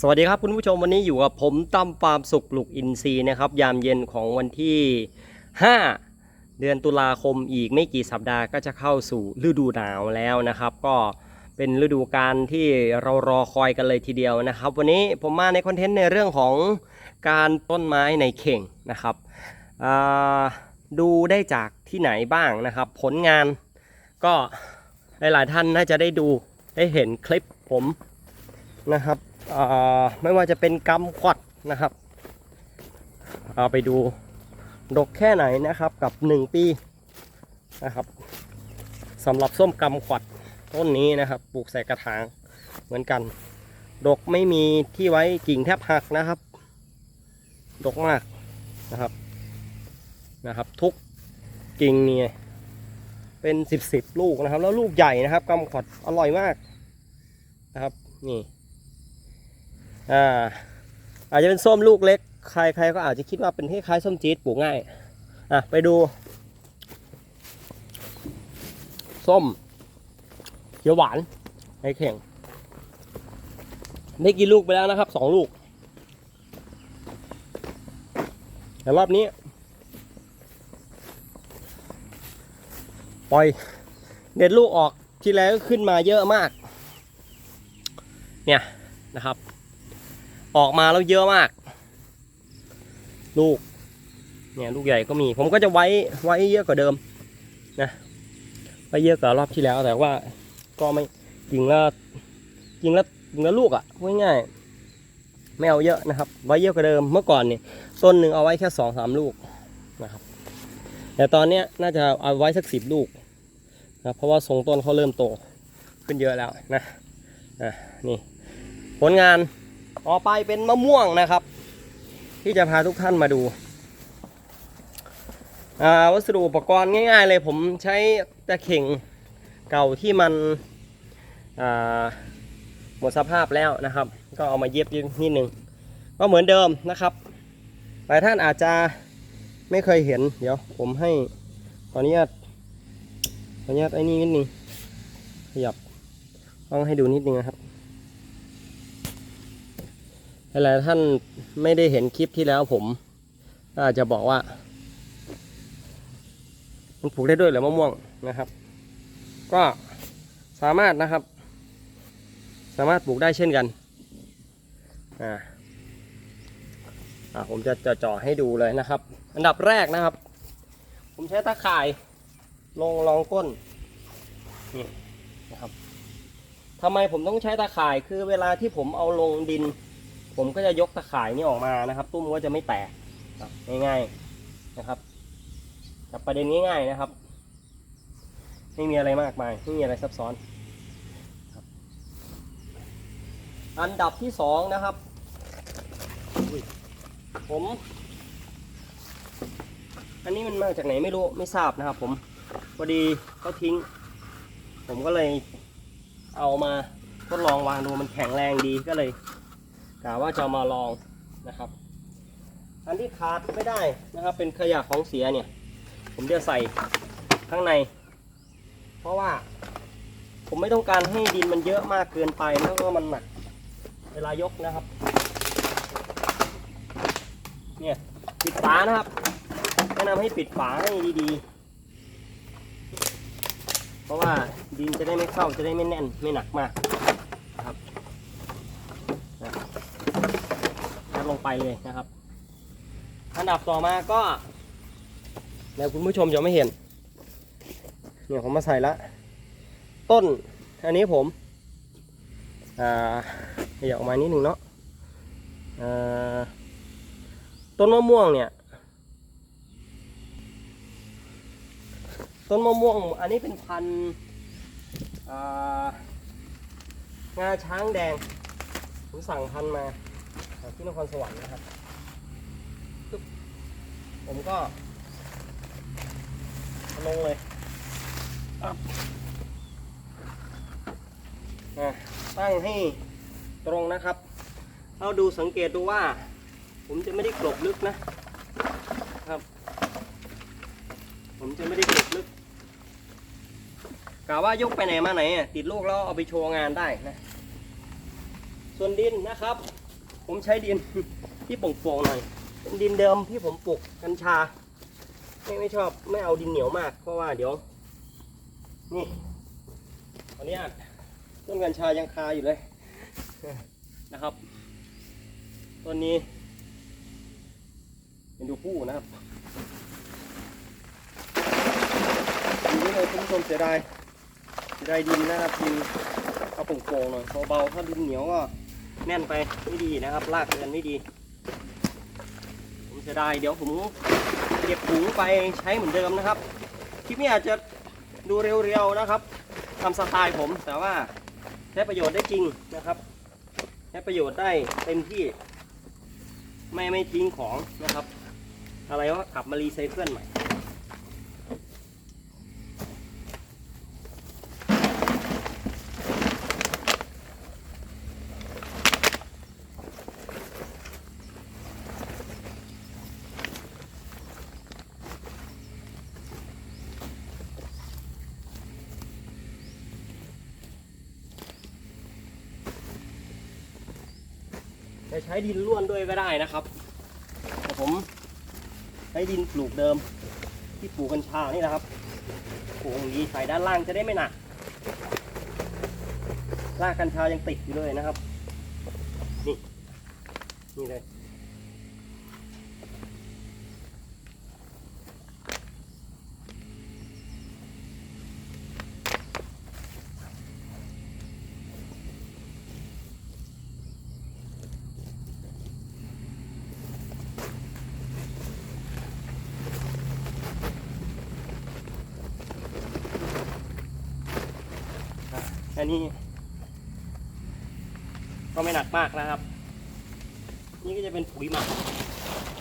สวัสดีครับคุณผู้ชมวันนี้อยู่กับผมตั้มฟาร์มสุขลูกอินทรีนะครับยามเย็นของวันที่ 5 เดือนตุลาคมอีกไม่กี่สัปดาห์ก็จะเข้าสู่ฤดูหนาวแล้วนะครับ ก็เป็นฤดูการที่เรารอคอยกันเลยทีเดียวนะครับ วันนี้ผมมาในคอนเทนต์ในเรื่องของการต้นไม้ในเข่งนะครับดูได้จากที่ไหนบ้างนะครับ ผลงานก็หลายๆท่านน่าจะได้ดูได้เห็นคลิปผมนะครับ ไม่ว่าจะเป็นกำขวัดนะครับ เอาไปดูดกแค่ไหนนะครับกับ 1 ปีนะครับสำหรับส้มกำขวัดต้นนี้นะครับ ปลูกใส่กระถางเหมือนกัน ดกไม่มีที่ไว้กิ่งแทบหักนะครับ ดกมากนะครับนะครับ ทุกกิ่งเนี่ยเป็นสิบสิบลูกนะครับ แล้วลูกใหญ่นะครับกำขวัดอร่อยมากนะครับนี่ อ่าอาจจะเป็นส้มลูกเล็ก ใครใครก็อาจจะคิดว่าเป็นคล้ายๆส้มจี๊ดปลูกง่ายอะไปดู ส้มเขียวหวานในเข่งได้กินลูกไปแล้วนะครับสองลูก แต่รอบนี้ ปล่อย เด็ดลูกออกทีแล้วก็ขึ้นมาเยอะมาก เนี่ย ออกมาแล้วเยอะมาก ลูก เนี่ยลูกใหญ่ก็มี ผมก็จะไว้ไว้เยอะกว่าเดิมนะไว้เยอะกว่ารอบที่แล้วแต่ว่าก็ไม่จริงแล้วจริงแล้วจริงแล้วลูกอะ่ะง่ายๆไม่เอาเยอะนะครับ ไว้เยอะกว่าเดิมเมื่อก่อนเนี่ยต้นหนึ่งเอาไว้แค่สองสามลูกนะครับ แต่ตอนเนี้ยน่าจะเอาไว้สักสิบลูกนะเพราะว่าทรงต้นเขาเริ่มโตขึ้นเยอะแล้วนะอะนี่ผลงาน ต่อไปเป็นมะม่วงนะครับ ที่จะพาทุกท่านมาดูาวัสดุอุปกรณ์ง่าย ๆ เลยผมใช้ตะเข่งเก่าที่มันหมดสภาพแล้วนะครับ ก็เอามาเย็บนิดนึงก็เหมือนเดิมนะครับหลายท่านอาจจะไม่เคยเห็น เดี๋ยวผมให้ขออนุญาตขออนุญาตไอ้นี่นิดนึงขยับต้องให้ดูนิดนึงนะครับ หลายท่านไม่ได้เห็นคลิปที่แล้วผมอาจจะบอกว่า มันปลูกได้ด้วยหรือมะม่วงนะครับ ก็สามารถนะครับ สามารถปลูกได้เช่นกันอ่าอ่าผมจะจะเจ่อให้ดูเลยนะครับ อันดับแรกนะครับ ผมใช้ตะข่ายลงรองก้นนี่นะครับทำไมผมต้องใช้ตะข่ายคือเวลาที่ผมเอาลงดิน ผมก็จะยกตะข่ายนี้ออกมานะครับ ตุ้มก็จะไม่แตกง่ายๆนะครับกับประเด็นง่ายๆนะครับ ไม่มีอะไรมากมายไม่มีอะไรซับซ้อนอันดับที่สองนะครับ ผม อันนี้มันมาจากไหนไม่รู้ไม่ทราบนะครับ ผมพอดีเขาทิ้ง ผมก็เลยเอามาทดลองวางดูมันแข็งแรงดีก็เลย กะว่าจะมาลองนะครับ อันที่ขาดไม่ได้นะครับ เป็นขยะของเสียเนี่ย ผมจะใส่ข้างใน เพราะว่า ผมไม่ต้องการให้ดินมันเยอะมากเกินไปแล้วก็มันหนักเวลายกนะครับ เนี่ยปิดฝานะครับแนะนำให้ปิดฝาให้ดีๆ เพราะว่าดินจะได้ไม่เข้าจะได้ไม่แน่นไม่หนักมากนะครับ ยัดลง ไปเลยนะครับ อันดับต่อมาก็เดี๋ยวคุณผู้ชมจะไม่เห็นเนี่ยผมมาใส่ละ ต้นอันนี้ผมอ่าขยับออกมานิดหนึ่งเนาะอ่าต้นมะม่วงเนี่ย ต้นมะม่วงอันนี้เป็นพันธุ์งาช้างแดง ผมสั่งพันธุ์มา ที่นครสวรรค์นะครับผมก็ลงเลยอัพอะตั้งให้ตรงนะครับเราดูสังเกตดูว่า ผมจะไม่ได้กลบลึกนะครับ ผมจะไม่ได้กลบลึกกะว่ายกไปไหนมาไหนติดลูกแล้วเอาไปโชว์งานได้นะ ส่วนดินนะครับ ผมใช้ดินที่โป่งๆหน่อยเป็นดินเดิมที่ผมปลูกกัญชา ไม่ไม่ชอบไม่เอาดินเหนียวมาก เพราะว่าเดี๋ยว นี่ตอนนี้ต้นกัญชายังคาอยู่เลยนะครับต้นนี้เป็นดูผู้นะครับดินนี้เลยคุณผู้ชมเสียดายเสียดายดินนะครับดินเอาโป่งๆหน่อยเบาๆถ้าดินเหนียวก็ แน่นไปไม่ดีนะครับลากเดินไม่ดี ผมเสียดายเดี๋ยวผมเก็บถุงไปใช้เหมือนเดิมนะครับคลิปนี้อาจจะดูเร็วๆนะครับทำสไตล์ผมแต่ว่าใช้ประโยชน์ได้จริงนะครับใช้ประโยชน์ได้เต็มที่ ไม่ไม่ทิ้งของนะครับ อะไรก็กลับมารีไซเคิลใหม่ จะใช้ดินร่วนด้วยก็ได้นะครับแต่ผมใช้ดินปลูกเดิม ที่ปลูกกัญชานี่นะครับปลูกอย่างนี้ใส่ด้านล่างจะได้ไม่หนักรากกัญชายังติดอยู่เลยนะครับ นี่นี่เลย อันนี้ ก็ไม่หนักมากนะครับ นี่ก็จะเป็นปุ๋ยหมัก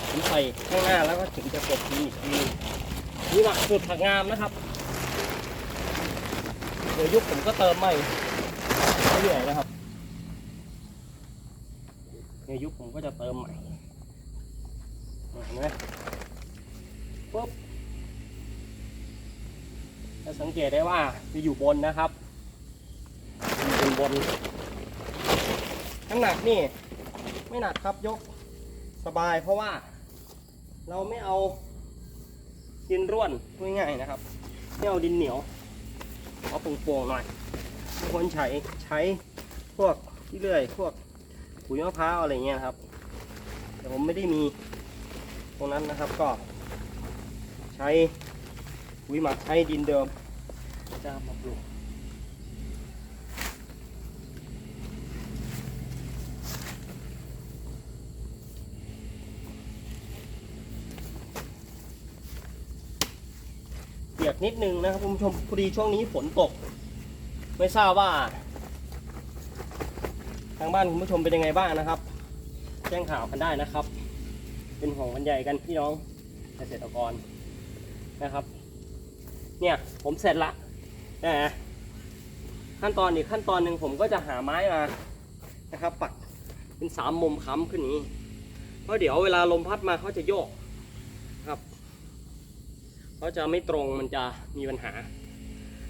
ผมใส่ข้างหน้าแล้วก็ถึงจะกดทีอีกทีปุ๋ยหมักสูตรผักงามนะครับเดี๋ยวยุคผมก็เติมใหม่เรื่อยๆนะครับเดี๋ยวยุคผมก็จะเติมใหม่เห็นไหมปุ๊บจะสังเกตได้ว่าจะอยู่บนนะครับ บนน้ำหนักนี่ ไม่หนักครับยกสบายเพราะว่า เราไม่เอาดินร่วนง่ายๆนะครับ ไม่เอาดินเหนียวเอาโป่งๆหน่อยทุกคนใช้ใช้พวกที่เลื่อยพวกปุ๋ยมะพร้าวอะไรเงี้ยครับ แต่ผมไม่ได้มีตรงนั้นนะครับก็ ใช้ปุ๋ยหมักใช้ดินเดิมจะเอามาปลูก เปียก นิดนึงนะครับคุณผู้ชมพอดีช่วงนี้ฝนตก ไม่ทราบว่า ทางบ้านคุณผู้ชมเป็นยังไงบ้างนะครับ แจ้งข่าวกันได้นะครับ เป็นห่วงกันใหญ่กันพี่น้องเกษตรกรนะครับ เนี่ยผมเสร็จละแต่ขั้นตอนอีกขั้นตอนหนึ่งผมก็จะหาไม้มานะครับ ปักเป็นสามมุมค้ำขึ้นนี้เพราะเดี๋ยวเวลาลมพัดมาเขาจะโยก เขาจะไม่ตรงมันจะมีปัญหา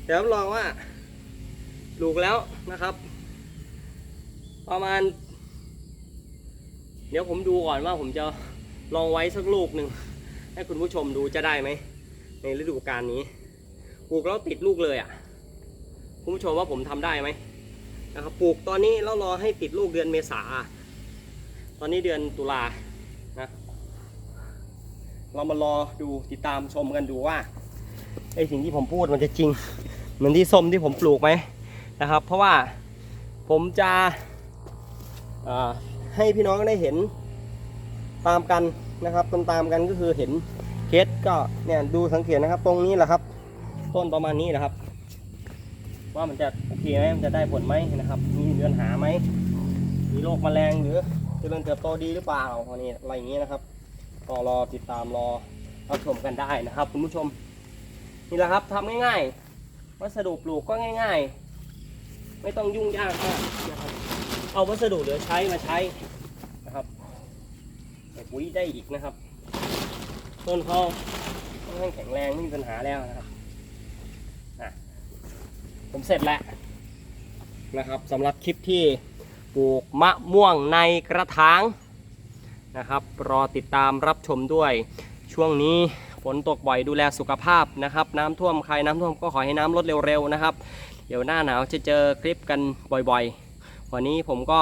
แต่รับรองว่าปลูกแล้วนะครับ ประมาณ เดี๋ยวผมดูก่อนว่าผมจะลองไว้สักลูกหนึ่งให้คุณผู้ชมดูจะได้ไหม ในฤดูกาลนี้ปลูกแล้วติดลูกเลยอะ คุณผู้ชมว่าผมทำได้ไหมนะครับปลูกตอนนี้แล้วรอให้ติดลูกเดือนเมษา ตอนนี้เดือนตุลา เรามารอดูติดตามชมกันดูว่าไอสิ่งที่ผมพูดมันจะจริง เหมือนที่ส้มที่ผมปลูกไหมนะครับ เพราะว่าผมจะให้พี่น้องได้เห็นตามกันนะครับตามตามๆกันก็คือเห็นเคสก็เนี่ยดูสังเกตนะครับ ตรงนี้แหละครับ ต้นประมาณนี้แหละครับ ว่ามันจะโอเคไหมมันจะได้ผลไหมนะครับ มีเดือนหาไหมมีโรคแมลงหรือเจริญเติบโตดีหรือเปล่าอันนี้อะไรอย่างนี้นะครับ ก็รอติดตามรอรับชมกันได้นะครับ คุณผู้ชมนี่แหละครับทำง่ายๆ วัสดุปลูกก็ง่าย ๆ ไม่ต้องยุ่งยากมากนะครับเอาวัสดุเหลือใช้มาใช้นะครับใส่ปุ๋ยได้อีกนะครับ ต้นเขาค่อนข้างแข็งแรงไม่มีปัญหาแล้วนะครับผมเสร็จแล้วนะครับสำหรับคลิปที่ปลูกมะม่วงในกระถาง นะครับ รอติดตามรับชมด้วย ช่วงนี้ฝนตกบ่อยดูแลสุขภาพนะครับ น้ำท่วมใครน้ำท่วมก็ขอให้น้ำลดเร็วๆนะครับ เดี๋ยวหน้าหนาวจะเจอคลิปกันบ่อยๆ วันนี้ผมก็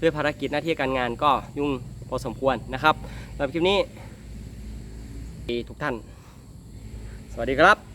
ด้วยภารกิจหน้าที่การงานก็ยุ่งพอสมควรนะครับสำหรับคลิปนี้ทุกท่าน สวัสดีครับ